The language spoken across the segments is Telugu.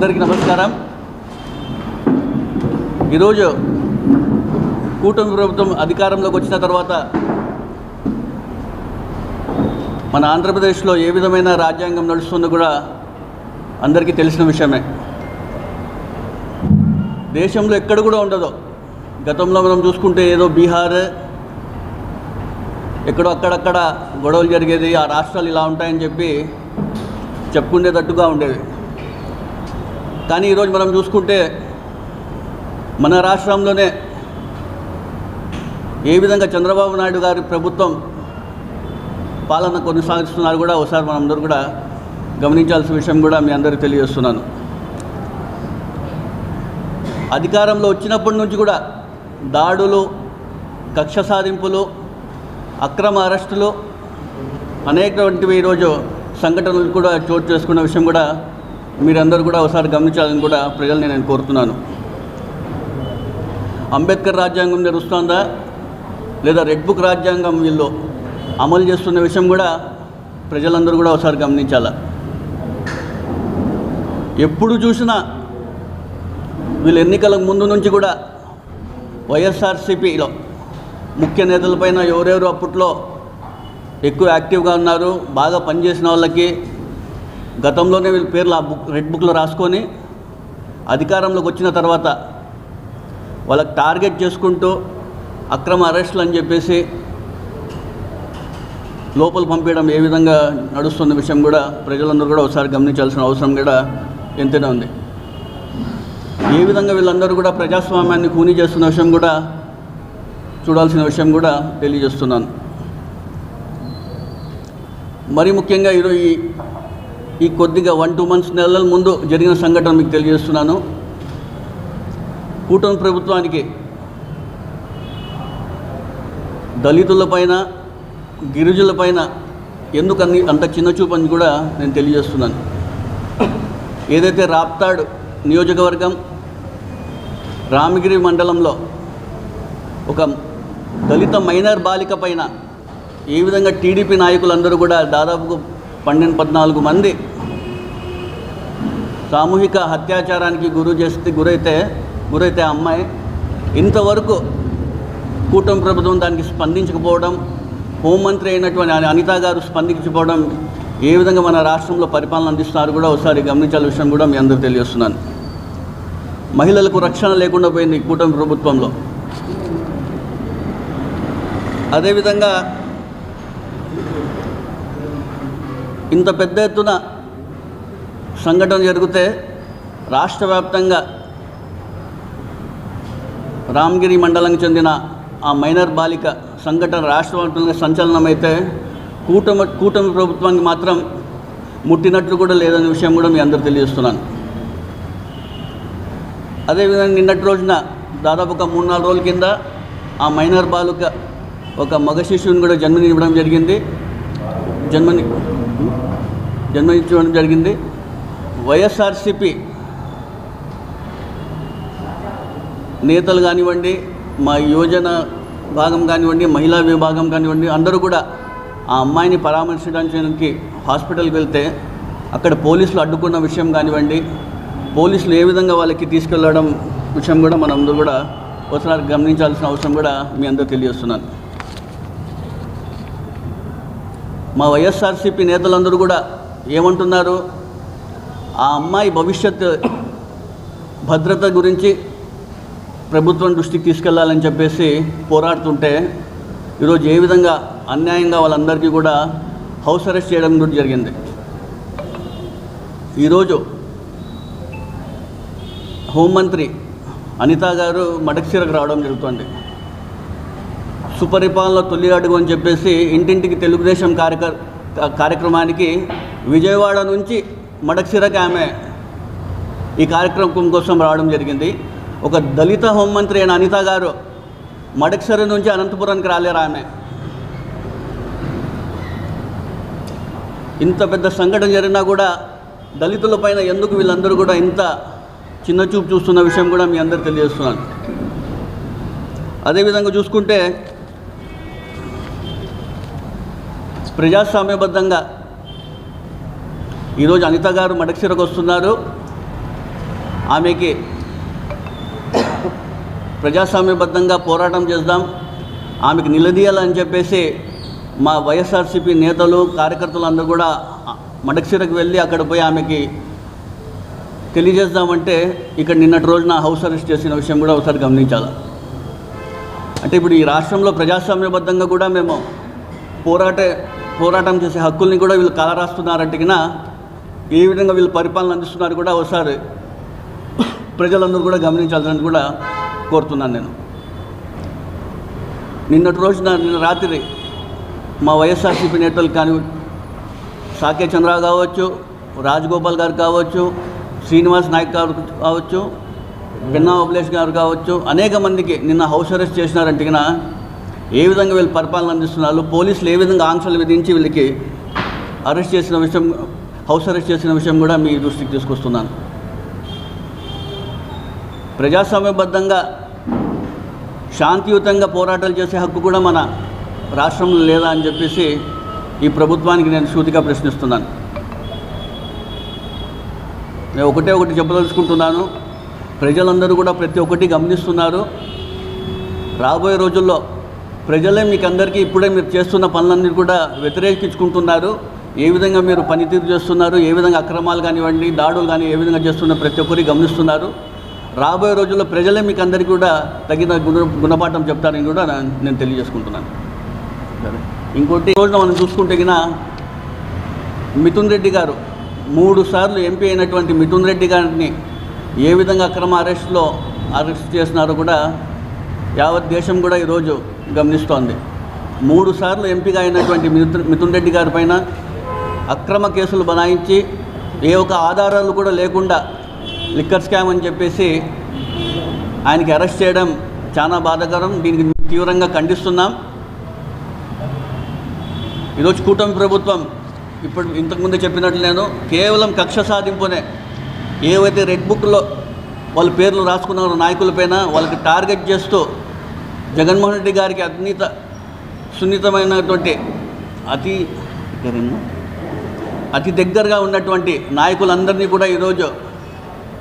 అందరికీ నమస్కారం. ఈరోజు కూటమి ప్రభుత్వం అధికారంలోకి వచ్చిన తర్వాత మన ఆంధ్రప్రదేశ్లో ఏ విధమైన రాజ్యాంగం నడుస్తుందో కూడా అందరికీ తెలిసిన విషయమే. దేశంలో ఎక్కడ కూడా ఉండదు. గతంలో మనం చూసుకుంటే ఏదో బీహార్ ఎక్కడో అక్కడక్కడ గొడవలు జరిగేది ఆ రాష్ట్రాలు ఇలా ఉంటాయని చెప్పి చెప్పుకునేటట్టుగా ఉండేవి. కానీ ఈరోజు మనం చూసుకుంటే మన రాష్ట్రంలోనే ఏ విధంగా చంద్రబాబు నాయుడు గారి ప్రభుత్వం పాలన కొనసాగిస్తున్నారు కూడా ఒకసారి మనం అందరూ కూడా గమనించాల్సిన విషయం కూడా మీ అందరికీ తెలియజేస్తున్నాను. అధికారంలో వచ్చినప్పటి నుంచి కూడా దాడులు కక్ష సాధింపులు అక్రమ అరెస్టులు అనేకటువంటివి ఈరోజు సంఘటనలు కూడా చోటు చేసుకున్న విషయం కూడా మీరందరూ కూడా ఒకసారి గమనించాలని కూడా ప్రజల్ని నేను కోరుతున్నాను. అంబేద్కర్ రాజ్యాంగం నడుస్తుందా లేదా రెడ్ బుక్ రాజ్యాంగం వీళ్ళు అమలు చేస్తున్న విషయం కూడా ప్రజలందరూ కూడా ఒకసారి గమనించాల? ఎప్పుడు చూసినా వీళ్ళు ఎన్నికలకు ముందు నుంచి కూడా వైఎస్ఆర్సీపీలో ముఖ్య నేతలపైన ఎవరెవరు అప్పట్లో ఎక్కువ యాక్టివ్గా ఉన్నారు బాగా పనిచేసిన వాళ్ళకి గతంలోనే వీళ్ళ పేర్లు ఆ బుక్ రెడ్ బుక్లో రాసుకొని అధికారంలోకి వచ్చిన తర్వాత వాళ్ళకి టార్గెట్ చేసుకుంటూ అక్రమ అరెస్టులు అని చెప్పేసి లోపల పంపించడం ఏ విధంగా నడుస్తున్న విషయం కూడా ప్రజలందరూ కూడా ఒకసారి గమనించాల్సిన అవసరం కూడా ఎంతైనా ఉంది. ఏ విధంగా వీళ్ళందరూ కూడా ప్రజాస్వామ్యాన్ని కూని చేస్తున్న విషయం కూడా చూడాల్సిన విషయం కూడా తెలియజేస్తున్నాను. మరి ముఖ్యంగా ఈరోజు ఈ కొద్దిగా వన్ టూ మంత్స్ నెలల ముందు జరిగిన సంఘటన మీకు తెలియజేస్తున్నాను. కూటమి ప్రభుత్వానికి దళితులపైన గిరిజులపైన ఎందుకు అన్ని అంత చిన్న చూపు అని కూడా నేను తెలియజేస్తున్నాను. ఏదైతే రాప్తాడు నియోజకవర్గం రామగిరి మండలంలో ఒక దళిత మైనర్ బాలిక పైన ఏ విధంగా టీడీపీ నాయకులందరూ కూడా దాదాపు పన్నెండు పద్నాలుగు మంది సామూహిక అత్యాచారానికి గురి చేస్తే గురైతే గురైతే ఆ అమ్మాయి ఇంతవరకు కూటమి ప్రభుత్వం దానికి స్పందించకపోవడం హోంమంత్రి అయినటువంటి అని- అనిత గారు స్పందించకపోవడం ఏ విధంగా మన రాష్ట్రంలో పరిపాలన అందిస్తున్నారు కూడా ఒకసారి గమనించాల విషయం కూడా మీ అందరూ తెలియజేస్తున్నాను. మహిళలకు రక్షణ లేకుండా పోయింది కూటమి ప్రభుత్వంలో. అదేవిధంగా ఇంత పెద్ద ఎత్తున సంఘటన జరిగితే రాష్ట్ర వ్యాప్తంగా రామగిరి మండలానికి చెందిన ఆ మైనర్ బాలిక సంఘటన రాష్ట్ర వ్యాప్తంగా సంచలనమైతే కూటమి కూటమి ప్రభుత్వానికి మాత్రం ముట్టినట్లు కూడా లేదనే విషయం కూడా మీ అందరూ తెలియజేస్తున్నాను. అదేవిధంగా నిన్నటి రోజున దాదాపు ఒక మూడు నాలుగు రోజుల కింద ఆ మైనర్ బాలిక ఒక మగ శిశువుని కూడా జన్మనివ్వడం జరిగింది. జన్మని జన్మనిచ్చడం. జరిగింది. వైఎస్ఆర్సిపి నేతలు కానివ్వండి మా యువజన భాగం కానివ్వండి మహిళా విభాగం కానివ్వండి అందరూ కూడా ఆ అమ్మాయిని పరామర్శించడానికి హాస్పిటల్కి వెళ్తే అక్కడ పోలీసులు అడ్డుకున్న విషయం కానివ్వండి పోలీసులు ఏ విధంగా వాళ్ళకి తీసుకెళ్ళడం విషయం కూడా మనందరూ కూడా ఒకసారి గమనించాల్సిన అవసరం కూడా మీ అందరూ తెలియజేస్తున్నాను. మా వైఎస్ఆర్సీపీ నేతలందరూ కూడా ఏమంటున్నారు? ఆ అమ్మాయి భవిష్యత్ భద్రత గురించి ప్రభుత్వం దృష్టికి తీసుకెళ్ళాలని చెప్పేసి పోరాడుతుంటే ఈరోజు ఏ విధంగా అన్యాయంగా వాళ్ళందరికీ కూడా హౌస్ అరెస్ట్ చేయడం కూడా జరిగింది. ఈరోజు హోంమంత్రి అనిత గారు మడక్సిరకు రావడం జరుగుతుంది. సుపరిపాలన తొలి అడుగు అని చెప్పేసి ఇంటింటికి తెలుగుదేశం కార్యక కార్యక్రమానికి విజయవాడ నుంచి మడక్సిరకి ఆమె ఈ కార్యక్రమం కోసం రావడం జరిగింది. ఒక దళిత హోంమంత్రి అయిన అనిత గారు మడక్సిర నుంచి అనంతపురానికి రాలేరు ఆమె. ఇంత పెద్ద సంఘటన జరిగినా కూడా దళితుల పైన ఎందుకు వీళ్ళందరూ కూడా ఇంత చిన్న చూపు చూస్తున్న విషయం కూడా మీ అందరు తెలియజేస్తున్నాను. అదేవిధంగా చూసుకుంటే ప్రజాస్వామ్యబద్ధంగా ఈరోజు అనిత గారు మడక్షిరకు వస్తున్నారు. ఆమెకి ప్రజాస్వామ్యబద్ధంగా పోరాటం చేద్దాం. ఆమెకు నిలదీయాలని చెప్పేసి మా వైఎస్ఆర్సీపీ నేతలు కార్యకర్తలు అందరూ కూడా మడక్షిరకు వెళ్ళి అక్కడ పోయి ఆమెకి తెలియజేద్దామంటే ఇక్కడ నిన్నటి రోజున హౌస్ అరెస్ట్ చేసిన విషయం కూడా ఒకసారి గమనించాలి. అంటే ఇప్పుడు ఈ రాష్ట్రంలో ప్రజాస్వామ్యబద్ధంగా కూడా మేము పోరాట పోరాటం చేసే హక్కుల్ని కూడా వీళ్ళు కలరాస్తున్నారంటికినా ఏ విధంగా వీళ్ళు పరిపాలన అందిస్తున్నారు కూడా ఒకసారి ప్రజలందరూ కూడా గమనించాలని కూడా కోరుతున్నాను నేను. నిన్నటి రోజున నిన్న రాత్రి మా వైఎస్ఆర్సీపీ నేతలు కానీ సాకే చంద్ర కావచ్చు రాజగోపాల్ గారు కావచ్చు శ్రీనివాస్ నాయక్ గారు కావచ్చు బిన్నా అభిలేష్ గారు కావచ్చు అనేక మందికి నిన్న హౌస్ అరెస్ట్ చేసినారంటిగిన ఏ విధంగా వీళ్ళు పరిపాలన అందిస్తున్నారు? పోలీసులు ఏ విధంగా ఆంక్షలు విధించి వీళ్ళకి అరెస్ట్ చేసిన విషయం హౌస్ అరెస్ట్ చేసిన విషయం కూడా మీ దృష్టికి తీసుకొస్తున్నాను. ప్రజాస్వామ్యబద్ధంగా శాంతియుతంగా పోరాటాలు చేసే హక్కు కూడా మన రాష్ట్రంలో లేదా అని చెప్పేసి ఈ ప్రభుత్వానికి నేను సూటిగా ప్రశ్నిస్తున్నాను. నేను ఒకటే ఒకటి చెప్పదలుచుకుంటున్నాను. ప్రజలందరూ కూడా ప్రతి ఒక్కటి గమనిస్తున్నారు. రాబోయే రోజుల్లో ప్రజలే మీకు అందరికీ ఇప్పుడే మీరు చేస్తున్న పనులన్నీ కూడా వ్యతిరేకించుకుంటున్నారు. ఏ విధంగా మీరు పనితీరు చేస్తున్నారు ఏ విధంగా అక్రమాలు కానివ్వండి దాడులు కానీ ఏ విధంగా చేస్తున్న ప్రతి ఒక్కరి గమనిస్తున్నారు. రాబోయే రోజుల్లో ప్రజలే మీకు అందరికీ కూడా తగిన గుణ గుణపాఠం చెప్తారని కూడా నేను తెలియజేసుకుంటున్నాను. సరే ఇంకోటి రోజున మనం చూసుకుంటే మిథున్ రెడ్డి గారు మూడు సార్లు ఎంపీ అయినటువంటి మిథున్ రెడ్డి గారిని ఏ విధంగా అక్రమ అరెస్ట్లో అరెస్ట్ చేసినారో కూడా యావత్ దేశం కూడా ఈరోజు గమనిస్తోంది. మూడు సార్లు ఎంపీగా అయినటువంటి మిథున్ రెడ్డి గారి పైన అక్రమ కేసులు బనాయించి ఏ ఒక్క ఆధారాలు కూడా లేకుండా లిక్కర్ స్కామ్ అని చెప్పేసి ఆయనకి అరెస్ట్ చేయడం చాలా బాధాకరం. దీనికి తీవ్రంగా ఖండిస్తున్నాం. ఈరోజు కూటమి ప్రభుత్వం ఇప్పుడు ఇంతకుముందే చెప్పినట్లు నేను కేవలం కక్ష సాధింపునే ఏవైతే రెడ్ బుక్లో వాళ్ళ పేర్లు రాసుకున్నారో నాయకులపైన వాళ్ళకి టార్గెట్ చేస్తూ జగన్మోహన్ రెడ్డి గారికి అత్యంత సున్నితమైనటువంటి అతి అతి దగ్గరగా ఉన్నటువంటి నాయకులందరినీ కూడా ఈరోజు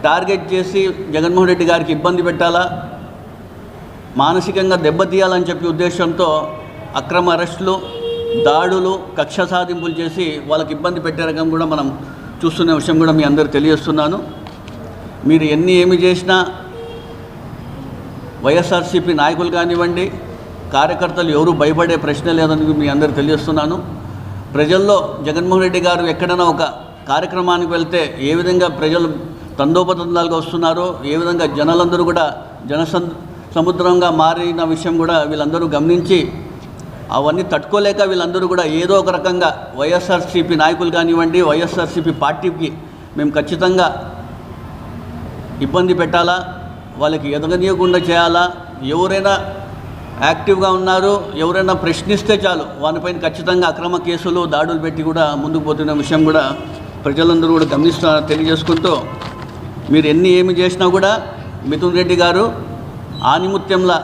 టార్గెట్ చేసి జగన్మోహన్ రెడ్డి గారికి ఇబ్బంది పెట్టాలా? మానసికంగా దెబ్బతీయాలని చెప్పి ఉద్దేశంతో అక్రమ అరెస్టులు దాడులు కక్ష సాధింపులు చేసి వాళ్ళకి ఇబ్బంది పెట్టే రకం కూడా మనం చూస్తున్న విషయం కూడా మీ అందరు తెలియజేస్తున్నాను. మీరు ఎన్ని ఏమి చేసినా వైఎస్ఆర్సీపీ నాయకులు కానివ్వండి కార్యకర్తలు ఎవరు భయపడే ప్రశ్న లేదని మీ అందరు తెలియజేస్తున్నాను. ప్రజల్లో జగన్మోహన్ రెడ్డి గారు ఎక్కడైనా ఒక కార్యక్రమానికి వెళ్తే ఏ విధంగా ప్రజలు తందోపతందాలుగా వస్తున్నారో ఏ విధంగా జనాలందరూ కూడా జన సముద్రంగా మారిన విషయం కూడా వీళ్ళందరూ గమనించి అవన్నీ తట్టుకోలేక వీళ్ళందరూ కూడా ఏదో ఒక రకంగా వైఎస్ఆర్సీపీ నాయకులు కానివ్వండి వైఎస్ఆర్సీపీ పార్టీకి మేము ఖచ్చితంగా ఇబ్బంది పెట్టాలా? వాళ్ళకి ఎదగనీయకుండా చేయాలా? ఎవరైనా యాక్టివ్గా ఉన్నారు ఎవరైనా ప్రశ్నిస్తే చాలు. వానిపైన ఖచ్చితంగా అక్రమ కేసులు దాడులు పెట్టి కూడా ముందుకు పోతున్న విషయం కూడా ప్రజలందరూ కూడా గమనిస్తున్నారు తెలియజేసుకుంటూ మీరు ఎన్ని ఏమి చేసినా కూడా మిథున్ రెడ్డి గారు ఆనిముత్యంలా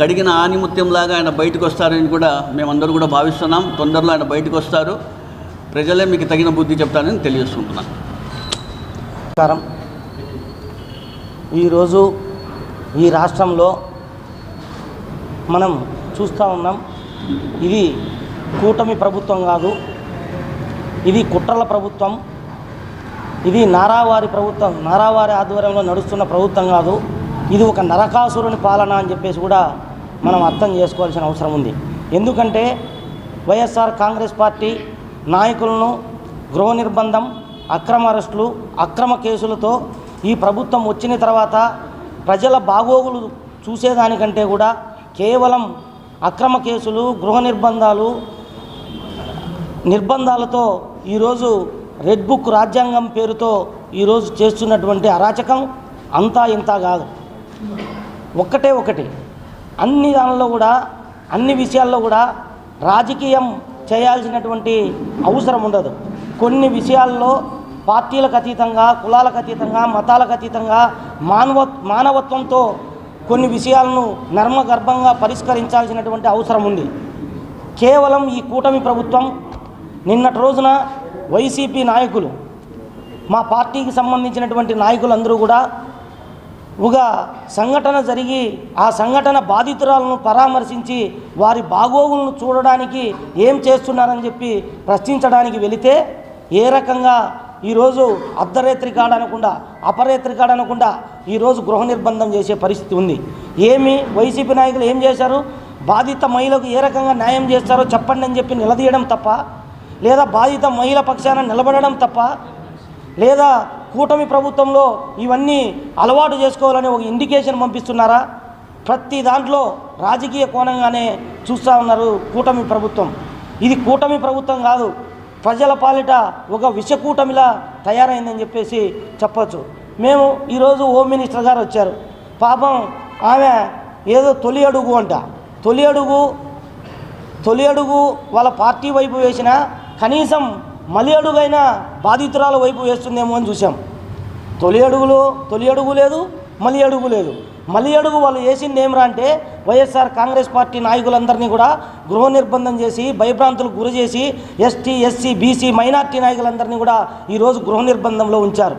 కడిగిన ఆనిముత్యంలాగా ఆయన బయటకు వస్తారని కూడా మేమందరూ కూడా భావిస్తున్నాం. తొందరలో ఆయన బయటకు వస్తారు. ప్రజలే మీకు తగిన బుద్ధి చెప్తారని తెలియజేసుకుంటున్నాను. నమస్కారం. ఈరోజు ఈ రాష్ట్రంలో మనం చూస్తూ ఉన్నాం ఇది కూటమి ప్రభుత్వం కాదు ఇది కుట్రల ప్రభుత్వం ఇది నారావారి ప్రభుత్వం నారావారి ఆధ్వర్యంలో నడుస్తున్న ప్రభుత్వం కాదు ఇది ఒక నరకాసురుని పాలన అని చెప్పేసి కూడా మనం అర్థం చేసుకోవాల్సిన అవసరం ఉంది. ఎందుకంటే వైఎస్ఆర్ కాంగ్రెస్ పార్టీ నాయకులను గృహ నిర్బంధం అక్రమ అరెస్టులు అక్రమ కేసులతో ఈ ప్రభుత్వం వచ్చిన తర్వాత ప్రజల బాగోగులు చూసేదానికంటే కూడా కేవలం అక్రమ కేసులు గృహ నిర్బంధాలు నిర్బంధాలతో ఈరోజు రెడ్ బుక్ రాజ్యాంగం పేరుతో ఈరోజు చేస్తున్నటువంటి అరాచకం అంతా ఇంత కాదు. ఒక్కటే ఒకటి. అన్ని దానిలో కూడా అన్ని విషయాల్లో కూడా రాజకీయం చేయాల్సినటువంటి అవసరం ఉండదు. కొన్ని విషయాల్లో పార్టీలకు అతీతంగా కులాలకు అతీతంగా మతాలకు అతీతంగా మానవ మానవత్వంతో కొన్ని విషయాలను నర్మగర్భంగా పరిష్కరించాల్సినటువంటి అవసరం ఉంది. కేవలం ఈ కూటమి ప్రభుత్వం నిన్నటి రోజున వైసీపీ నాయకులు మా పార్టీకి సంబంధించినటువంటి నాయకులందరూ కూడా ఒక సంఘటన జరిగి ఆ సంఘటన బాధితురాలను పరామర్శించి వారి బాగోగులను చూడడానికి ఏం చేస్తున్నారని చెప్పి ప్రశ్నించడానికి వెళితే ఏ రకంగా ఈరోజు అర్ధరేత్రి కాడ అనకుండా అపరేత్రి కాడ అనకుండా ఈరోజు గృహ నిర్బంధం చేసే పరిస్థితి ఉంది. ఏమి? వైసీపీ నాయకులు ఏం చేశారు? బాధిత మహిళకు ఏ రకంగా న్యాయం చేస్తారో చెప్పండి అని చెప్పి నిలదీయడం తప్ప లేదా బాధిత మహిళ పక్షాన నిలబడడం తప్ప లేదా కూటమి ప్రభుత్వంలో ఇవన్నీ అలవాటు చేసుకోవాలని ఒక ఇండికేషన్ పంపిస్తున్నారా? ప్రతి దాంట్లో రాజకీయ కోణంగానే చూస్తూ ఉన్నారు కూటమి ప్రభుత్వం. ఇది కూటమి ప్రభుత్వం కాదు ప్రజల పాలిట ఒక విషకూటమిలా తయారైందని చెప్పేసి చెప్పచ్చు. మేము ఈరోజు హోమ్ మినిస్టర్ గారు వచ్చారు. పాపం ఆమె ఏదో తొలి అడుగు అంట. తొలి అడుగు తొలి అడుగు వాళ్ళ పార్టీ వైపు వేసిన కనీసం మలి అడుగైనా బాధితురాల వైపు వేస్తుందేమో అని చూసాం తొలి అడుగులు తొలి అడుగు లేదు మలి అడుగు లేదు. మళ్ళీ అడుగు వాళ్ళు వేసింది ఏమిరా అంటే వైఎస్ఆర్ కాంగ్రెస్ పార్టీ నాయకులందరినీ కూడా గృహ నిర్బంధం చేసి భయభ్రాంతులకు గురి చేసి ఎస్టీ ఎస్సీ బీసీ మైనార్టీ నాయకులందరినీ కూడా ఈరోజు గృహ నిర్బంధంలో ఉంచారు.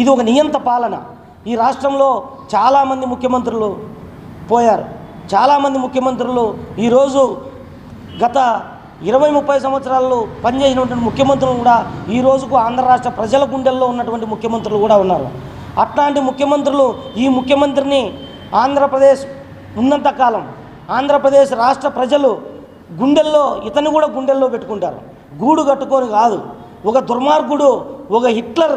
ఇది ఒక నియంత పాలన. ఈ రాష్ట్రంలో చాలామంది ముఖ్యమంత్రులు పోయారు. చాలామంది ముఖ్యమంత్రులు ఈరోజు గత ఇరవై ముప్పై సంవత్సరాల్లో పనిచేసినటువంటి ముఖ్యమంత్రులు కూడా ఈ రోజుకు ఆంధ్ర రాష్ట్ర ప్రజల గుండెల్లో ఉన్నటువంటి ముఖ్యమంత్రులు కూడా ఉన్నారు. అట్లాంటి ముఖ్యమంత్రులు ఈ ముఖ్యమంత్రిని ఆంధ్రప్రదేశ్ ఉన్నంత కాలం ఆంధ్రప్రదేశ్ రాష్ట్ర ప్రజలు గుండెల్లో ఇతను కూడా గుండెల్లో పెట్టుకుంటారు. గూడు కట్టుకొని కాదు. ఒక దుర్మార్గుడు ఒక హిట్లర్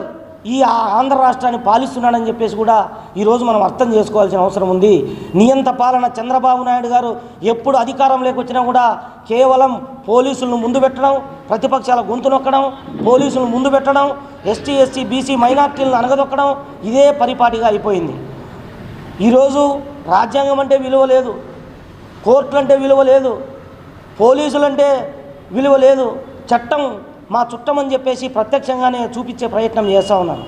ఈ ఆంధ్ర రాష్ట్రాన్ని పాలిస్తున్నాడని చెప్పేసి కూడా ఈరోజు మనం అర్థం చేసుకోవాల్సిన అవసరం ఉంది. నియంత పాలన చంద్రబాబు నాయుడు గారు ఎప్పుడు అధికారంలోకి వచ్చినా కూడా కేవలం పోలీసులను ముందు పెట్టడం ప్రతిపక్షాల గొంతు నొక్కడం పోలీసులను ముందు పెట్టడం ఎస్టీ ఎస్సీ బీసీ మైనార్టీలను అనగదొక్కడం ఇదే పరిపాటిగా అయిపోయింది. ఈరోజు రాజ్యాంగం అంటే విలువ లేదు కోర్టులు అంటే విలువ లేదు పోలీసులు అంటే విలువ లేదు చట్టం మా చుట్టమని చెప్పేసి ప్రత్యక్షంగానే చూపించే ప్రయత్నం చేస్తూ ఉన్నాను.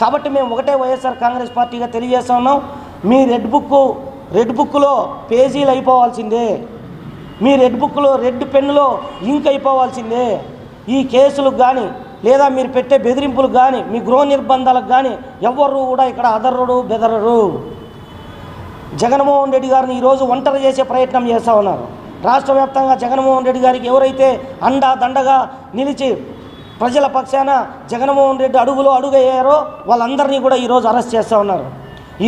కాబట్టి మేము ఒకటే వైఎస్ఆర్ కాంగ్రెస్ పార్టీగా తెలియజేస్తూ ఉన్నాం. మీ రెడ్ బుక్ రెడ్ బుక్లో పేజీలు అయిపోవాల్సిందే. మీ రెడ్ బుక్లో రెడ్ పెన్నులో ఇంక్ అయిపోవాల్సిందే. ఈ కేసులకు కానీ లేదా మీరు పెట్టే బెదిరింపులకు కానీ మీ గృహ నిర్బంధాలకు కానీ ఎవ్వరు కూడా ఇక్కడ అదర్రుడు బెదరరు. జగన్మోహన్ రెడ్డి గారిని ఈరోజు ఒంటరి చేసే ప్రయత్నం చేస్తూ ఉన్నారు. రాష్ట్ర వ్యాప్తంగా జగన్మోహన్ రెడ్డి గారికి ఎవరైతే అండా దండగా నిలిచి ప్రజల పక్షాన జగన్మోహన్ రెడ్డి అడుగులో అడుగయ్యారో వాళ్ళందరినీ కూడా ఈరోజు అరెస్ట్ చేస్తూ ఉన్నారు.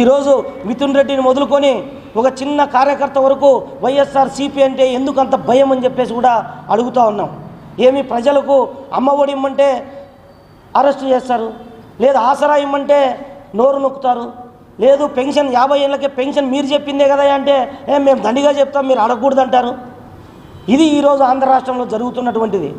ఈరోజు మిథున్ రెడ్డిని మొదలుకొని ఒక చిన్న కార్యకర్త వరకు వైఎస్ఆర్ సిపి అంటే ఎందుకు అంత భయం అని చెప్పేసి కూడా అడుగుతూ ఉన్నాం. ఏమి ప్రజలకు అమ్మ ఒడి ఇమ్మంటే అరెస్ట్ చేస్తారు లేదా ఆసరా ఇమ్మంటే నోరు నొక్కుతారు లేదు పెన్షన్ యాభై ఏళ్ళకే పెన్షన్ మీరు చెప్పిందే కదా అంటే ఏ మేము దండిగా చెప్తాం మీరు అడగకూడదు అంటారు ఇది ఈరోజు ఆంధ్ర రాష్ట్రంలో జరుగుతున్నటువంటిది.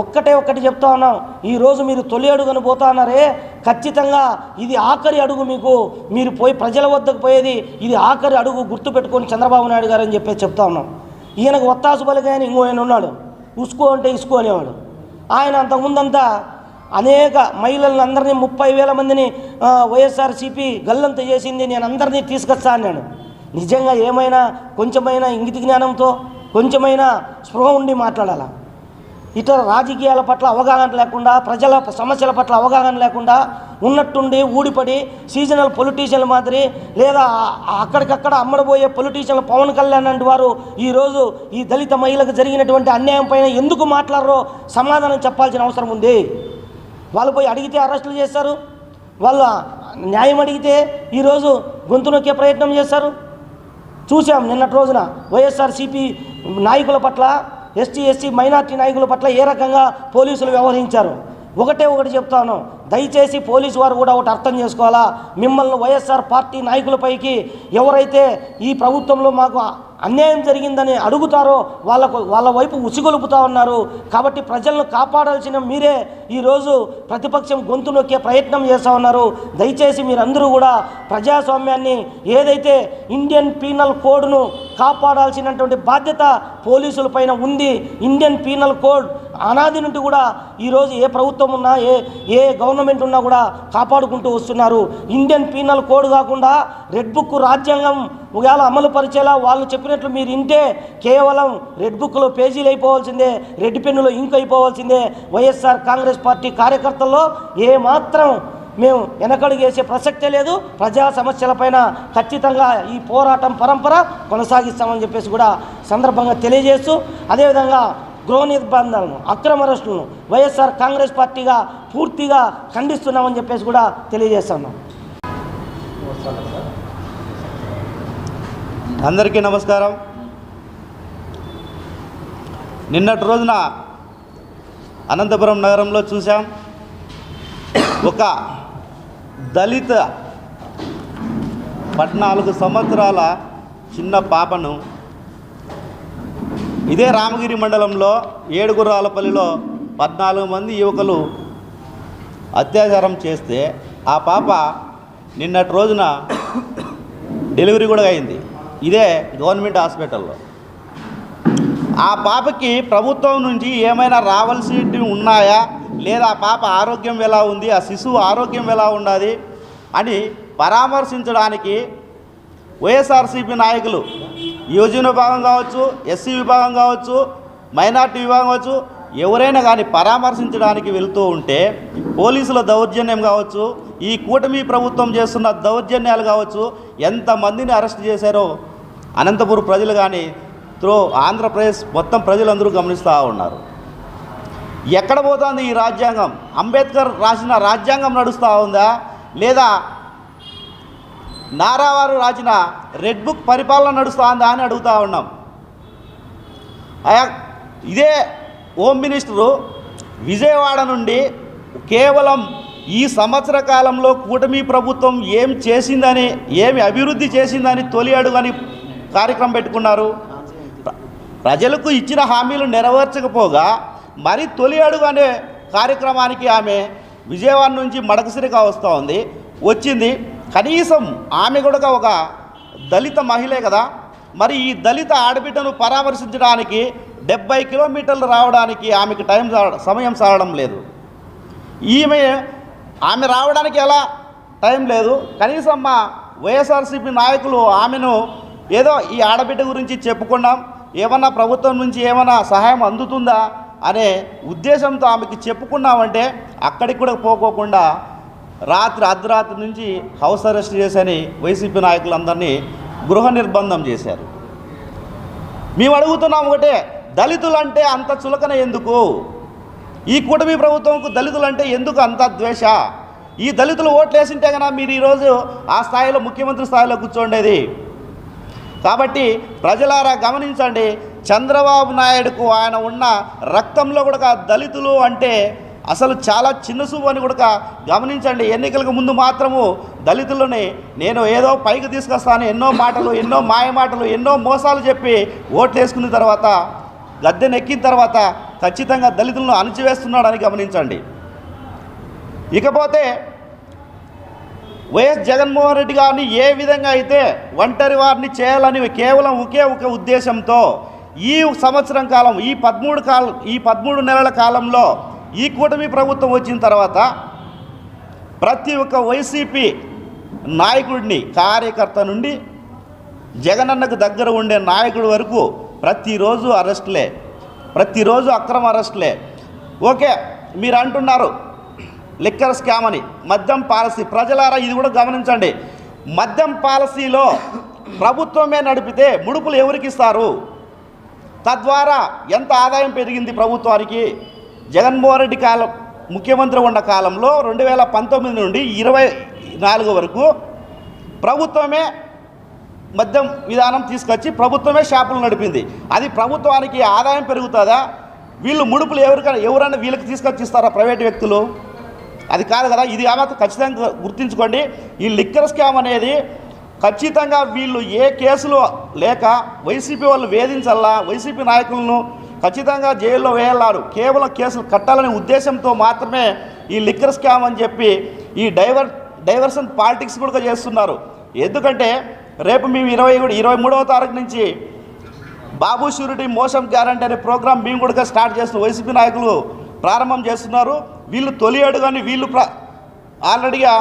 ఒక్కటే ఒక్కటి చెప్తా ఉన్నాం. ఈరోజు మీరు తొలి అడుగును పోతా ఉన్నారే ఖచ్చితంగా ఇది ఆఖరి అడుగు మీకు. మీరు పోయి ప్రజల వద్దకు పోయేది ఇది ఆఖరి అడుగు గుర్తుపెట్టుకొని చంద్రబాబు నాయుడు గారు అని చెప్పేసి చెప్తా ఉన్నాం. ఈయనకు ఒత్తాసు బలిగాయని ఇంకో ఆయన ఉన్నాడు. ఉసుకో అంటే ఇసుకో అనేవాడు. ఆయన అంతకుముందంతా అనేక మహిళలను అందరినీ ముప్పై వేల మందిని వైఎస్ఆర్సీపీ గల్లంత చేసింది నేను అందరినీ తీసుకొస్తా అన్నాడు. నిజంగా ఏమైనా కొంచెమైనా ఇంగిత జ్ఞానంతో కొంచెమైనా స్పృహ ఉండి మాట్లాడాలా? ఇతర రాజకీయాల పట్ల అవగాహన లేకుండా ప్రజల సమస్యల పట్ల అవగాహన లేకుండా ఉన్నట్టుండి ఊడిపడి సీజనల్ పొలిటీషియన్ల మాదిరి లేదా అక్కడికక్కడ అమ్మడబోయే పొలిటీషియన్లు పవన్ కళ్యాణ్ లాంటి వారు ఈరోజు ఈ దళిత మహిళకు జరిగినటువంటి అన్యాయం పైన ఎందుకు మాట్లాడరో సమాధానం చెప్పాల్సిన అవసరం ఉంది. వాళ్ళు పోయి అడిగితే అరెస్టులు చేస్తారు. వాళ్ళు న్యాయం అడిగితే ఈరోజు గొంతు నొక్కే ప్రయత్నం చేస్తారు. చూసాం నిన్నటి రోజున వైఎస్ఆర్సీపీ నాయకుల పట్ల ఎస్టీ ఎస్సీ మైనార్టీ నాయకుల పట్ల ఏ రకంగా పోలీసులు వ్యవహరించారు. ఒకటే ఒకటి చెప్తాను. దయచేసి పోలీసు వారు కూడా ఒకటి అర్థం చేసుకోవాలా? మిమ్మల్ని వైఎస్ఆర్ పార్టీ నాయకులపైకి ఎవరైతే ఈ ప్రభుత్వంలో మాకు అన్యాయం జరిగిందని అడుగుతారో వాళ్ళకు వాళ్ళ వైపు ఉసిగొలుపుతా ఉన్నారు. కాబట్టి ప్రజలను కాపాడాల్సిన మీరే ఈరోజు ప్రతిపక్షం గొంతు నొక్కే ప్రయత్నం చేస్తూ ఉన్నారు. దయచేసి మీరందరూ కూడా ప్రజాస్వామ్యాన్ని ఏదైతే ఇండియన్ పీనల్ కోడ్ను కాపాడాల్సినటువంటి బాధ్యత పోలీసుల పైన ఉంది ఇండియన్ పీనల్ కోడ్ అనాది నుండి కూడా ఈరోజు ఏ ప్రభుత్వం ఉన్నా ఏ ఏ గవర్నమెంట్ ఉన్నా కూడా కాపాడుకుంటూ వస్తున్నారు. ఇండియన్ పీనల్ కోడ్ కాకుండా రెడ్ బుక్ రాజ్యాంగం ఒకవేళ అమలు పరిచేలా వాళ్ళు చెప్పినట్లు మీరు ఇంటే కేవలం రెడ్ బుక్లో పేజీలు అయిపోవాల్సిందే రెడ్ పెన్నులో ఇంక్ అయిపోవాల్సిందే. వైఎస్ఆర్ కాంగ్రెస్ పార్టీ కార్యకర్తల్లో ఏమాత్రం మేము వెనకడుగేసే ప్రసక్తే లేదు. ప్రజా సమస్యలపైన ఖచ్చితంగా ఈ పోరాటం పరంపర కొనసాగిస్తామని చెప్పేసి కూడా సందర్భంగా తెలియజేస్తూ అదేవిధంగా గృహ నిర్బంధాలను అక్రమ అరెస్టులను వైఎస్ఆర్ కాంగ్రెస్ పార్టీగా పూర్తిగా ఖండిస్తున్నామని చెప్పేసి కూడా తెలియజేస్తున్నాం అందరికీ నమస్కారం. నిన్నటి రోజున అనంతపురం నగరంలో చూసాం ఒక దళిత పద్నాలుగు సంవత్సరాల చిన్న పాపను ఇదే రామగిరి మండలంలో ఏడుగురాలపల్లిలో పద్నాలుగు మంది యువకులు అత్యాచారం చేస్తే ఆ పాప నిన్నటి రోజున డెలివరీ కూడా అయింది. ఇదే గవర్నమెంట్ హాస్పిటల్లో. ఆ పాపకి ప్రభుత్వం నుంచి ఏమైనా రావాల్సినవి ఉన్నాయా? లేదా ఆ పాప ఆరోగ్యం ఎలా ఉంది? ఆ శిశువు ఆరోగ్యం ఎలా ఉండాలి? అని పరామర్శించడానికి వైఎస్ఆర్సీపీ నాయకులు యువజన విభాగం కావచ్చు ఎస్సీ విభాగం కావచ్చు మైనార్టీ విభాగం కావచ్చు ఎవరైనా కానీ పరామర్శించడానికి వెళ్తూ ఉంటే పోలీసుల దౌర్జన్యం కావచ్చు ఈ కూటమి ప్రభుత్వం చేస్తున్న దౌర్జన్యాలు కావచ్చు ఎంతమందిని అరెస్ట్ చేశారో అనంతపురం ప్రజలు కానీ త్రో ఆంధ్రప్రదేశ్ మొత్తం ప్రజలందరూ గమనిస్తూ ఉన్నారు. ఎక్కడ పోతుంది ఈ రాజ్యాంగం? అంబేద్కర్ రాసిన రాజ్యాంగం నడుస్తూ ఉందా? లేదా నారావారు రాసిన రెడ్ బుక్ పరిపాలన నడుస్తుందా అని అడుగుతూ ఉన్నాం. ఇదే హోమ్ మినిస్టరు విజయవాడ నుండి కేవలం ఈ సంవత్సర కాలంలో కూటమి ప్రభుత్వం ఏం చేసిందని ఏమి అభివృద్ధి చేసిందని తొలి అడుగని కార్యక్రమం పెట్టుకున్నారు. ప్రజలకు ఇచ్చిన హామీలు నెరవేర్చకపోగా మరి తొలి అడుగు అనే కార్యక్రమానికి ఆమె విజయవాడ నుంచి మడకసిరిగా వస్తూ ఉంది వచ్చింది. కనీసం ఆమె కూడా ఒక దళిత మహిళే కదా. మరి ఈ దళిత ఆడబిడ్డను పరామర్శించడానికి డెబ్బై కిలోమీటర్లు రావడానికి ఆమెకు టైం సమయం సాగడం లేదు. ఈమె ఆమె రావడానికి ఎలా టైం లేదు. కనీసం మా వైఎస్ఆర్సీపీ నాయకులు ఆమెను ఏదో ఈ ఆడబిడ్డ గురించి చెప్పుకున్నాం. ఏమన్నా ప్రభుత్వం నుంచి ఏమైనా సహాయం అందుతుందా అనే ఉద్దేశంతో ఆమెకి చెప్పుకున్నామంటే అక్కడికి కూడా పోకోకుండా రాత్రి అర్ధరాత్రి నుంచి హౌస్ అరెస్ట్ చేశాని వైసీపీ నాయకులందరినీ గృహ నిర్బంధం చేశారు. మేము అడుగుతున్నాం ఒకటే దళితులంటే అంత చులకన ఎందుకు? ఈ కూటమి ప్రభుత్వంకు దళితులంటే ఎందుకు అంత ద్వేష? ఈ దళితులు ఓట్లు వేసింటే కన్నా మీరు ఈరోజు ఆ స్థాయిలో ముఖ్యమంత్రి స్థాయిలో కూర్చోండేది? కాబట్టి ప్రజలారా గమనించండి చంద్రబాబు నాయుడుకు ఆయన ఉన్న రక్తంలో కూడా దళితులు అంటే అసలు చాలా చిన్న చూపు అని కూడా గమనించండి. ఎన్నికలకు ముందు మాత్రము దళితులని నేను ఏదో పైకి తీసుకొస్తాను ఎన్నో మాటలు ఎన్నో మాయ మాటలు ఎన్నో మోసాలు చెప్పి ఓట్లు వేసుకున్న తర్వాత గద్దెనెక్కిన తర్వాత ఖచ్చితంగా దళితులను అణచివేస్తున్నాడని గమనించండి. ఇకపోతే వైఎస్ జగన్మోహన్ రెడ్డి గారిని ఏ విధంగా అయితే ఒంటరి వారిని చేయాలని కేవలం ఒకే ఒక ఉద్దేశంతో ఈ సంవత్సరం కాలం ఈ పదమూడు కాలం ఈ పదమూడు నెలల కాలంలో ఈ కూటమి ప్రభుత్వం వచ్చిన తర్వాత ప్రతి ఒక్క వైసీపీ నాయకుడిని కార్యకర్త నుండి జగనన్నకు దగ్గర ఉండే నాయకుడి వరకు ప్రతిరోజు అరెస్టులే ప్రతిరోజు అక్రమ అరెస్టులే. ఓకే మీరు అంటున్నారు లిక్కర్ స్కామ్ అని. మద్యం పాలసీ ప్రజలారా ఇది కూడా గమనించండి. మద్యం పాలసీలో ప్రభుత్వమే నడిపితే ముడుపులు ఎవరికి ఇస్తారు? తద్వారా ఎంత ఆదాయం పెరిగింది ప్రభుత్వానికి? జగన్మోహన్ రెడ్డి కాలం ముఖ్యమంత్రి ఉన్న కాలంలో రెండు వేల పంతొమ్మిది నుండి ఇరవై నాలుగు వరకు ప్రభుత్వమే మద్యం విధానం తీసుకొచ్చి ప్రభుత్వమే షాపులు నడిపింది. అది ప్రభుత్వానికి ఆదాయం పెరుగుతుందా? వీళ్ళు ముడుపులు ఎవరికైనా ఎవరైనా వీళ్ళకి తీసుకొచ్చి ఇస్తారా ప్రైవేట్ వ్యక్తులు? అది కాదు కదా ఇది కాబట్టి ఖచ్చితంగా గుర్తుంచుకోండి. ఈ లిక్కర్ స్కామ్ అనేది ఖచ్చితంగా వీళ్ళు ఏ కేసులో లేక వైసీపీ వాళ్ళు వేధించాలా వైసీపీ నాయకులను ఖచ్చితంగా జైల్లో వేయాలన్నారు కేవలం కేసులు కట్టాలనే ఉద్దేశంతో మాత్రమే ఈ లిక్కర్ స్కామ్ అని చెప్పి ఈ డైవర్ డైవర్షన్ పాలిటిక్స్ కూడా చేస్తున్నారు. ఎందుకంటే రేపు మేము ఇరవై ఇరవై మూడవ తారీఖు నుంచి బాబు షూరిటీ మోసం గ్యారంటీ అనే ప్రోగ్రాం మేము కూడా స్టార్ట్ చేస్తున్నాం వైసీపీ నాయకులు ప్రారంభం చేస్తున్నారు. వీళ్ళు తొలి అడుగని వీళ్ళు ప్ర ఆల్రెడీగా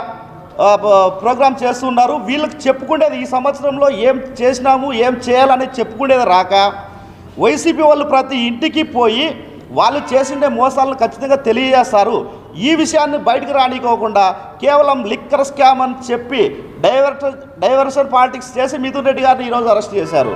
ప్రోగ్రామ్ చేస్తున్నారు. వీళ్ళకి చెప్పుకునేది ఈ సంవత్సరంలో ఏం చేసినాము ఏం చేయాలనేది చెప్పుకునేది రాక వైసీపీ వాళ్ళు ప్రతి ఇంటికి పోయి వాళ్ళు చేసిండే మోసాలను ఖచ్చితంగా తెలియజేస్తారు. ఈ విషయాన్ని బయటకు రానికోకుండా కేవలం లిక్కర్ స్కామ్ అని చెప్పి డైవర్ట డైవర్షన్ పాలిటిక్స్ చేసి మిథున్ రెడ్డి గారిని ఈరోజు అరెస్ట్ చేశారు.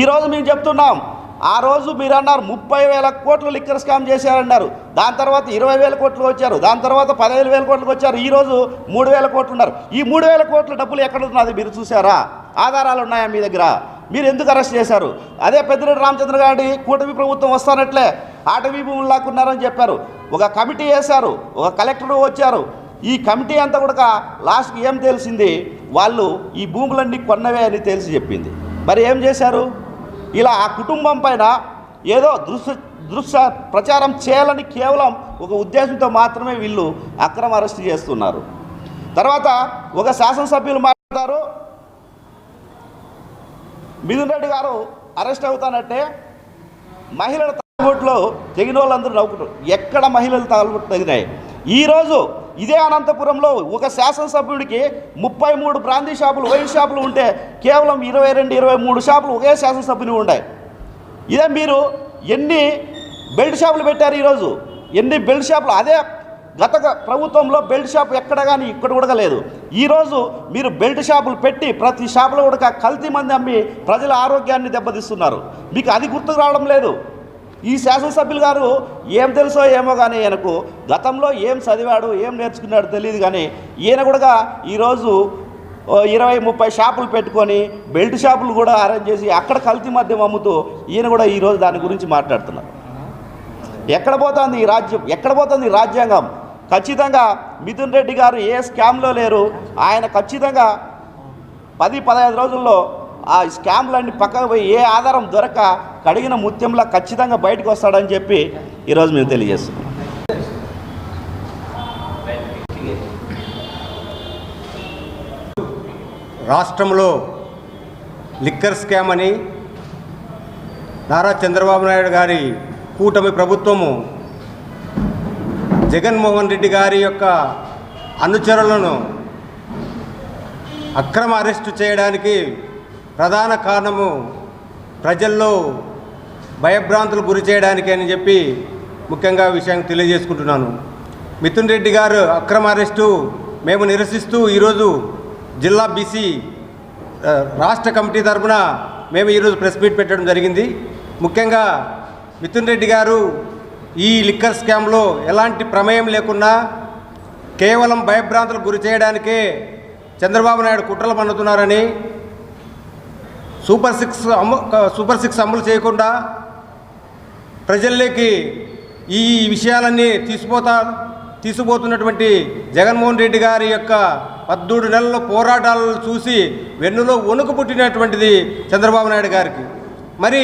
ఈరోజు మేము చెప్తున్నాం ఆ రోజు మీరు అన్నారు ముప్పై వేల కోట్లు లిక్కర్ స్కామ్ చేశారన్నారు. దాని తర్వాత ఇరవై వేల కోట్లు వచ్చారు. దాని తర్వాత పదహైదు వేల కోట్లకు వచ్చారు. ఈరోజు మూడు వేల కోట్లు ఉన్నారు. ఈ మూడు వేల కోట్ల డబ్బులు ఎక్కడున్నది మీరు చూసారా ఆధారాలు ఉన్నాయా మీ దగ్గర? మీరు ఎందుకు అరెస్ట్ చేశారు? అదే పెద్దిరెడ్డి రామచంద్ర గారి కూటమి ప్రభుత్వం వస్తానట్లే ఆటవీ భూములు లాక్కున్నారని చెప్పారు. ఒక కమిటీ వేశారు. ఒక కలెక్టర్ వచ్చారు. ఈ కమిటీ అంతా కూడా లాస్ట్కి ఏం తెలిసింది? వాళ్ళు ఈ భూములన్నీ కొన్నవే అని తెలిసి చెప్పింది. మరి ఏం చేశారు? ఇలా ఆ కుటుంబం పైన ఏదో దృశ్య దృశ్య ప్రచారం చేయాలని కేవలం ఒక ఉద్దేశంతో మాత్రమే వీళ్ళు అక్రమ అరెస్ట్ చేస్తున్నారు. తర్వాత ఒక శాసనసభ్యులు మాట్లాడతారు మిథున్ రెడ్డి గారు అరెస్ట్ అవుతానంటే మహిళల తాగుబోట్లో తెగిన వాళ్ళందరూ నవ్వుకుంటారు. ఎక్కడ మహిళలు తాగుబోట్లు తగినాయి ఈరోజు ఇదే అనంతపురంలో ఒక శాసనసభ్యుడికి ముప్పై మూడు బ్రాందీ షాపులు వైన్ షాపులు ఉంటే కేవలం ఇరవై రెండు ఇరవై మూడు షాపులు ఒకే శాసనసభ్యుని ఉన్నాయి ఇదే మీరు ఎన్ని బెల్ట్ షాపులు పెట్టారు ఈరోజు? ఎన్ని బెల్ట్ షాపులు? అదే గత ప్రభుత్వంలో బెల్ట్ షాప్ ఎక్కడ కానీ ఇక్కడ కూడా లేదు. ఈరోజు మీరు బెల్ట్ షాపులు పెట్టి ప్రతి షాపులో కూడా కల్తీ మంది అమ్మి ప్రజల ఆరోగ్యాన్ని దెబ్బతీస్తున్నారు. మీకు అది గుర్తుకు రావడం లేదు. ఈ శాసనసభ్యులు గారు ఏం తెలుసో ఏమో కానీ ఈయనకు గతంలో ఏం చదివాడు ఏం నేర్చుకున్నాడు తెలియదు కానీ ఈయన కూడా ఈరోజు ఇరవై ముప్పై షాపులు పెట్టుకొని బెల్ట్ షాపులు కూడా అరేంజ్ చేసి అక్కడ కల్తీ మద్యం అమ్ముతూ ఈయన కూడా ఈరోజు దాని గురించి మాట్లాడుతున్నారు. ఎక్కడ పోతుంది ఈ రాజ్యం? ఎక్కడ పోతుంది ఈ రాజ్యాంగం? ఖచ్చితంగా మిథున్ రెడ్డి గారు ఏ స్కామ్లో లేరు? ఆయన ఖచ్చితంగా పది పదహైదు రోజుల్లో ఆ స్కామ్లన్నీ పక్కకు పోయి ఏ ఆధారం దొరక కడిగిన ముత్యంలా ఖచ్చితంగా బయటకు వస్తాడని చెప్పి ఈరోజు మేము తెలియజేస్తున్నాం. రాష్ట్రంలో లిక్కర్ స్కామ్ అని నారా చంద్రబాబు నాయుడు గారి కూటమి ప్రభుత్వము జగన్మోహన్ రెడ్డి గారి యొక్క అనుచరులను అక్రమ అరెస్టు చేయడానికి ప్రధాన కారణము ప్రజల్లో భయభ్రాంతులు గురి చేయడానికి అని చెప్పి ముఖ్యంగా విషయాన్ని తెలియజేసుకుంటున్నాను. మిథున్ రెడ్డి గారు అక్రమ అరెస్టు మేము నిరసిస్తూ ఈరోజు జిల్లా బీసీ రాష్ట్ర కమిటీ తరఫున మేము ఈరోజు ప్రెస్ మీట్ పెట్టడం జరిగింది. ముఖ్యంగా మిథున్ రెడ్డి గారు ఈ లిక్కర్ స్కామ్లో ఎలాంటి ప్రమేయం లేకుండా కేవలం భయభ్రాంతులకు గురి చేయడానికే చంద్రబాబు నాయుడు కుట్రలు పన్నుతున్నారని సూపర్ సిక్స్ అమ్ము సూపర్ సిక్స్ అమలు చేయకుండా ప్రజల్లోకి ఈ విషయాలన్నీ తీసుకుపోతా తీసుకుపోతున్నటువంటి జగన్మోహన్ రెడ్డి గారి యొక్క పద్దూడు నెలల పోరాటాలను చూసి వెన్నులో వణుకు పుట్టినటువంటిది చంద్రబాబు నాయుడు గారికి. మరి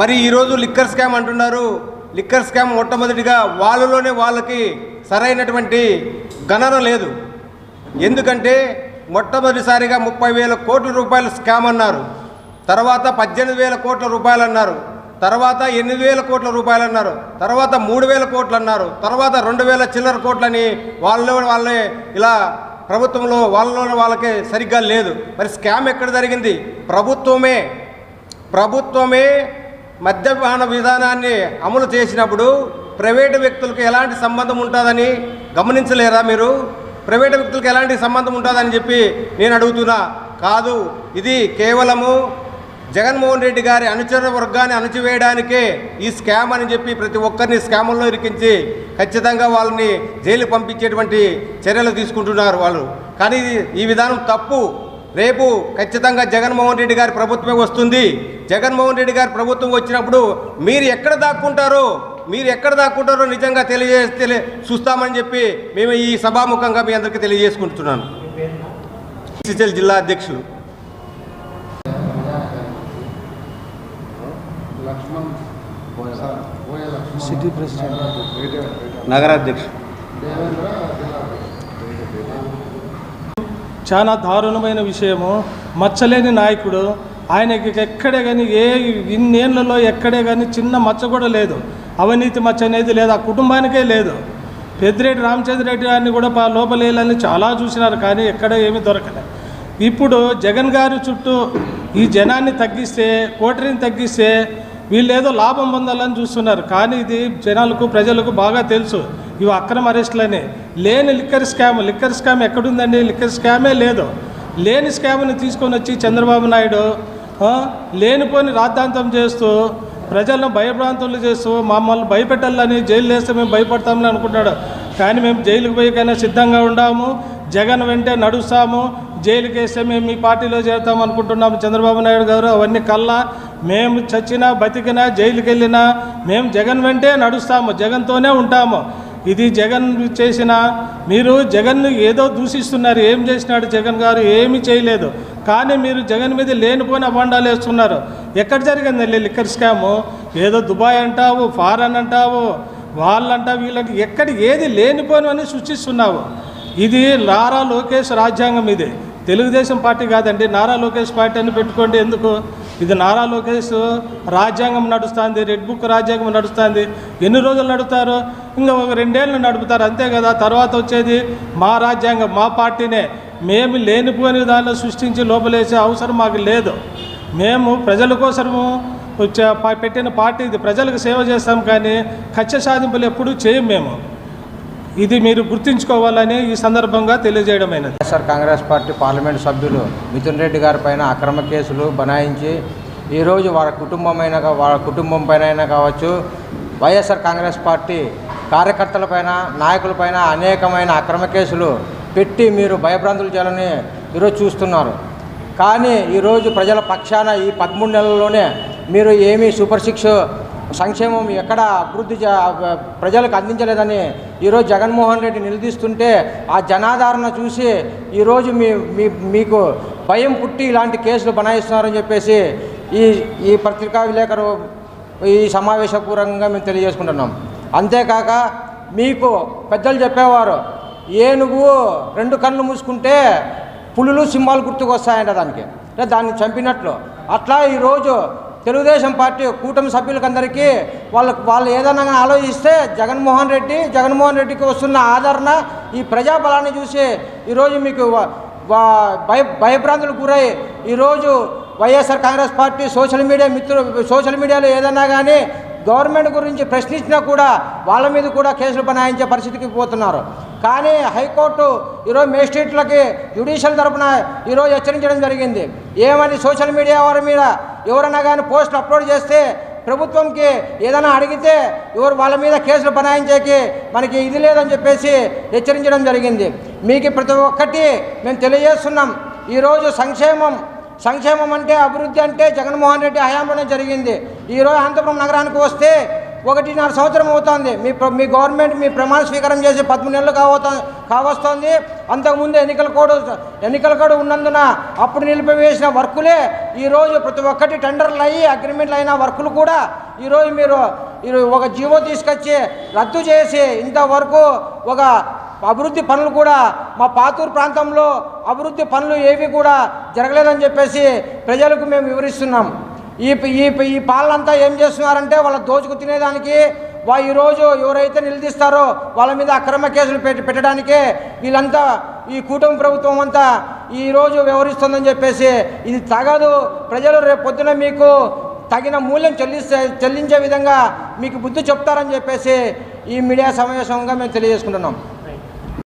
మరి ఈరోజు లిక్కర్ స్కామ్ అంటున్నారు. లిక్కర్ స్కామ్ మొట్టమొదటిగా వాళ్ళలోనే వాళ్ళకి సరైనటువంటి గణన లేదు. ఎందుకంటే మొట్టమొదటిసారిగా ముప్పై వేల కోట్ల రూపాయలు స్కామ్ అన్నారు. తర్వాత పద్దెనిమిది వేల కోట్ల రూపాయలు అన్నారు. తర్వాత ఎనిమిది వేల కోట్ల రూపాయలు అన్నారు. తర్వాత మూడు వేల కోట్లు అన్నారు. తర్వాత రెండు వేల చిల్లర కోట్లని వాళ్ళలో వాళ్ళే ఇలా ప్రభుత్వంలో వాళ్ళలో వాళ్ళకే సరిగ్గా లేదు. మరి స్కామ్ ఎక్కడ జరిగింది? ప్రభుత్వమే. ప్రభుత్వమే మద్యపాన విధానాన్ని అమలు చేసినప్పుడు ప్రైవేటు వ్యక్తులకు ఎలాంటి సంబంధం ఉంటుందని గమనించలేరా మీరు? ప్రైవేట్ వ్యక్తులకు ఎలాంటి సంబంధం ఉంటుందని చెప్పి నేను అడుగుతున్నా. కాదు ఇది కేవలము జగన్మోహన్ రెడ్డి గారి అనుచర వర్గాన్ని అణచివేయడానికే ఈ స్కామ్ అని చెప్పి ప్రతి ఒక్కరిని స్కాముల్లో ఇరికించి ఖచ్చితంగా వాళ్ళని జైలు పంపించేటువంటి చర్యలు తీసుకుంటున్నారు వాళ్ళు. కానీ ఈ విధానం తప్పు. రేపు ఖచ్చితంగా జగన్మోహన్ రెడ్డి గారి ప్రభుత్వమే వస్తుంది. జగన్మోహన్ రెడ్డి గారి ప్రభుత్వం వచ్చినప్పుడు మీరు ఎక్కడ దాక్కుంటారో? మీరు ఎక్కడ దాక్కుంటారో నిజంగా తెలియజే తెలియ చూస్తామని చెప్పి మేము ఈ సభాముఖంగా మీ అందరికీ తెలియజేసుకుంటున్నాను. సిసిఎల్ జిల్లా అధ్యక్షులు. City president. నగరాధ్యక్షులు చాలా దారుణమైన విషయము. మచ్చలేని నాయకుడు. ఆయనకి ఎక్కడే కానీ ఏ ఇన్నేళ్ళలో ఎక్కడే కానీ చిన్న మచ్చ కూడా లేదు. అవినీతి మచ్చ అనేది లేదు ఆ కుటుంబానికే లేదు. పెద్దిరెడ్డి రామచంద్రరెడ్డి గారిని కూడా లోపలేయాలని చాలా చూసినారు కానీ ఎక్కడ ఏమీ దొరకలేదు ఇప్పుడు జగన్ గారి చుట్టూ ఈ జనాన్ని తగ్గిస్తే కోటరీని తగ్గిస్తే వీళ్ళు ఏదో లాభం పొందాలని చూస్తున్నారు. కానీ ఇది జనాలకు ప్రజలకు బాగా తెలుసు. ఇవి అక్రమ అరెస్టులని. లేని లిక్కర్ స్కామ్ లిక్కర్ స్కామ్ ఎక్కడుందండి? లిక్కర్ స్కామే లేదు. లేని స్కామ్ని తీసుకొని వచ్చి చంద్రబాబు నాయుడు లేనిపోని రాద్ధాంతం చేస్తూ ప్రజలను భయభ్రాంతులు చేస్తూ మమ్మల్ని భయపెట్టాలని జైలు వేస్తే మేము భయపడతామని అనుకుంటాడు. కానీ మేము జైలుకు పోయేకైనా సిద్ధంగా ఉండాము. జగన్ వెంటే నడుస్తాము. జైలుకి వేస్తే మేము మీ పార్టీలో చేరుతాం అనుకుంటున్నాము చంద్రబాబు నాయుడు గారు. అవన్నీ కల్లా మేము చచ్చినా బతికినా జైలుకి వెళ్ళినా మేము జగన్ వెంటే నడుస్తాము. జగన్తోనే ఉంటాము. ఇది జగన్ చేసిన మీరు జగన్ను ఏదో దూషిస్తున్నారు. ఏం చేసినాడు జగన్ గారు? ఏమీ చేయలేదు. కానీ మీరు జగన్ మీద లేనిపోయిన అభాండాలు వేస్తున్నారు. ఎక్కడ జరిగింది లిక్కర్ స్కాము? ఏదో దుబాయ్ అంటావు ఫారెన్ అంటావు వాళ్ళంటా వీళ్ళంట ఎక్కడ ఏది లేనిపోనివని సృష్టిస్తున్నావు. ఇది నారా లోకేష్ రాజ్యాంగం ఇది. తెలుగుదేశం పార్టీ కాదండి నారా లోకేష్ పార్టీ అని పెట్టుకోండి ఎందుకు? ఇది నారా లోకేష్ రాజ్యాంగం నడుస్తుంది రెడ్ బుక్ రాజ్యాంగం నడుస్తుంది. ఎన్ని రోజులు నడుపుతారు ఇంకా ఒక రెండేళ్ళు నడుపుతారు అంతే కదా? తర్వాత వచ్చేది మా రాజ్యాంగం మా పార్టీనే. మేము లేనిపోని దానిలో సృష్టించి లోపలేసే అవసరం మాకు లేదు. మేము ప్రజల కోసము వచ్చే పెట్టిన పార్టీ ఇది. ప్రజలకు సేవ చేస్తాం కానీ కక్ష సాధింపులు ఎప్పుడూ చేయం మేము. ఇది మీరు గుర్తుంచుకోవాలని ఈ సందర్భంగా తెలియజేయడమైనది. వైఎస్ఆర్ కాంగ్రెస్ పార్టీ పార్లమెంట్ సభ్యులు మిథున్ రెడ్డి గారి పైన అక్రమ కేసులు బనాయించి ఈరోజు వాళ్ళ కుటుంబమైన వాళ్ళ కుటుంబం పైన అయినా కావచ్చు వైఎస్ఆర్ కాంగ్రెస్ పార్టీ కార్యకర్తలపైన నాయకులపైన అనేకమైన అక్రమ కేసులు పెట్టి మీరు భయభ్రాంతులు చేయాలని ఈరోజు చూస్తున్నారు. కానీ ఈరోజు ప్రజల పక్షాన ఈ పదమూడు నెలల్లోనే మీరు ఏమీ సూపర్ సిక్స్ సంక్షేమం ఎక్కడ అభివృద్ధి ప్రజలకు అందించలేదని ఈరోజు జగన్మోహన్ రెడ్డి నిలదీస్తుంటే ఆ జనాదరణ చూసి ఈరోజు మీ మీ మీకు భయం పుట్టి ఇలాంటి కేసులు బనాయిస్తున్నారని చెప్పేసి ఈ ఈ పత్రికా విలేకరు ఈ సమావేశపూర్వకంగా మేము తెలియజేసుకుంటున్నాం. అంతేకాక మీకు పెద్దలు చెప్పేవారు ఏనుగు రెండు కళ్ళు మూసుకుంటే పులులు సింహాలు గుర్తుకు వస్తాయంట దానికి. అంటే దాన్ని చంపినట్లు. అట్లా ఈరోజు తెలుగుదేశం పార్టీ కూటమి సభ్యులకందరికీ వాళ్ళకు వాళ్ళు ఏదైనా ఆలోచిస్తే జగన్మోహన్ రెడ్డి జగన్మోహన్ రెడ్డికి వస్తున్న ఆదరణ ఈ ప్రజాబలాన్ని చూసి ఈరోజు మీకు భయ భయభ్రాంతులకు గురై ఈరోజు YSR Congress party social media మిత్రులు సోషల్ మీడియాలో ఏదైనా కానీ గవర్నమెంట్ గురించి ప్రశ్నించినా కూడా వాళ్ళ మీద కూడా కేసులు బనాయించే పరిస్థితికి పోతున్నారు. కానీ హైకోర్టు ఈరోజు మేజిస్ట్రేట్లకి జ్యుడిషియల్ తరఫున ఈరోజు హెచ్చరించడం జరిగింది. ఏమని సోషల్ మీడియా వారి మీద ఎవరైనా కానీ పోస్టులు అప్లోడ్ చేస్తే ప్రభుత్వంకి ఏదైనా అడిగితే ఎవరు వాళ్ళ మీద కేసులు బనాయించేకి మనకి ఇది లేదని చెప్పేసి హెచ్చరించడం జరిగింది. మీకు ప్రతి ఒక్కటి మేము తెలియజేస్తున్నాం. ఈరోజు సంక్షేమం సంక్షేమం అంటే అభివృద్ధి అంటే జగన్మోహన్ రెడ్డి హయాంలోనే జరిగింది. ఈరోజు అనంతపురం నగరానికి వస్తే ఒకటిన్నర సంవత్సరం అవుతుంది. మీ ప్ర- మీ గవర్నమెంట్ మీ ప్రమాణ స్వీకారం చేసి పదమూడు నెలలు కావతా కావస్తోంది. అంతకుముందు ఎన్నికల కోడ్ ఎన్నికల కోడ్ ఉన్నందున అప్పుడు నిలిపివేసిన వర్కులే ఈరోజు ప్రతి ఒక్కటి టెండర్లు అయ్యి అగ్రిమెంట్లు అయిన వర్కులు కూడా ఈరోజు మీరు ఒక జీవో తీసుకొచ్చి రద్దు చేసి ఇంతవరకు ఒక అభివృద్ధి పనులు కూడా మా పాతూరు ప్రాంతంలో అభివృద్ధి పనులు ఏవి కూడా జరగలేదని చెప్పేసి ప్రజలకు మేము వివరిస్తున్నాం. ఈ ఈ ఈ పాలనంతా ఏం చేస్తున్నారంటే వాళ్ళ దోచుకు తినేదానికి వా ఈరోజు ఎవరైతే నిలదీస్తారో వాళ్ళ మీద అక్రమ కేసులు పెట్టి పెట్టడానికే వీళ్ళంతా ఈ కూటమి ప్రభుత్వం అంతా ఈరోజు వ్యవహరిస్తుందని చెప్పేసి ఇది తగదు. ప్రజలు రేపు పొద్దున మీకు తగిన మూల్యం చెల్లిస్తే చెల్లించే విధంగా మీకు బుద్ధి చెప్తారని చెప్పేసి ఈ మీడియా సమావేశంగా మేము తెలియజేసుకుంటున్నాం.